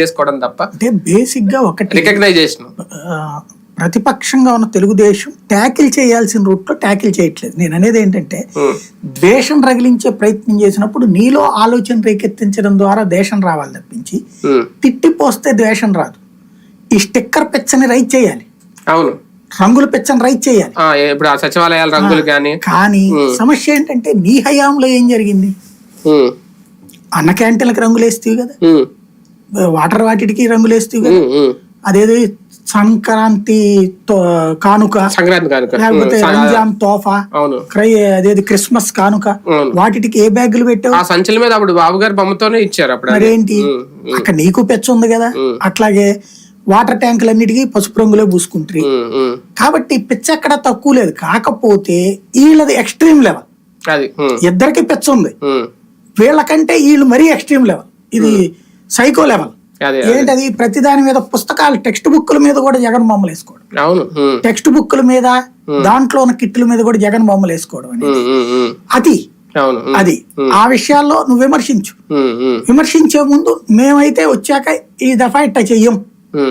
చేసుకోవడం తప్ప అంటే బేసిక్గా ఒకటి రికగ్నైజేషన్. ప్రతిపక్షంగా ఉన్న తెలుగుదేశం ట్యాకిల్ చేయాల్సిన రూట్లో ట్యాకిల్ చేయట్లేదు. నేను అనేది ఏంటంటే ద్వేషం రగిలించే ప్రయత్నం చేసినప్పుడు నీలో ఆలోచన రేకెత్తించడం ద్వారా దేశం రావాలి తప్పించి తిట్టిపోస్తే ద్వేషం రాదు. ఈ స్టిక్కర్ పిచ్చని రైట్ చేయాలి. అవును. రంగుల పిచ్చని రైట్ చేయాలి. ఇప్పుడు సచివాలయాల రంగులు కానీ కానీ సమస్య ఏంటంటే నీ హయాంలో ఏం జరిగింది? అన్న క్యాంటీన్లకు రంగులు వేస్తేవి కదా వాటర్ వాటికి రంగులు వేస్తేవి కదా? అదేదో సంక్రాంతి కానుక సంక్రాంతి కానుక. లేకపోతే రంజాన్ తోఫా క్రై అదేది క్రిస్మస్ కానుక. వాటికి ఏ బ్యాగులు పెట్టావు? ఆ సంచుల మీద అప్పుడు బాబు గారి బొమ్మతోనే ఇచ్చారు అప్పుడు అది. మరేంటి? ఉమ్, అక్కడ నీకు పెచ్చ ఉంది కదా. అట్లాగే వాటర్ ట్యాంకులన్నిటికీ పసుపు రంగులే పూసుకుంటారు. కాబట్టి పిచ్చ ఎక్కడ తక్కువ లేదు. కాకపోతే వీళ్ళది ఎక్స్ట్రీమ్ లెవెల్. ఇద్దరికి పిచ్చ ఉంది. వీళ్ళకంటే వీళ్ళు మరీ ఎక్స్ట్రీమ్ లెవెల్. ఇది సైకో లెవెల్ అదే ఏంటది? ప్రతి దాని మీద పుస్తకాలు టెక్స్ట్ బుక్ల మీద కూడా జగన్ బొమ్మలు వేసుకోవడం. అవును టెక్స్ట్ బుక్ల మీద దాంట్లో ఉన్న కిట్ల మీద కూడా జగన్ బొమ్మలు వేసుకోవడం అనేది. అది. అది. ఆ విషయాల్లో నువ్వు విమర్శించు. విమర్శించే ముందు మేమైతే వచ్చాక ఈ దఫా ఇట్ట చెయ్యం.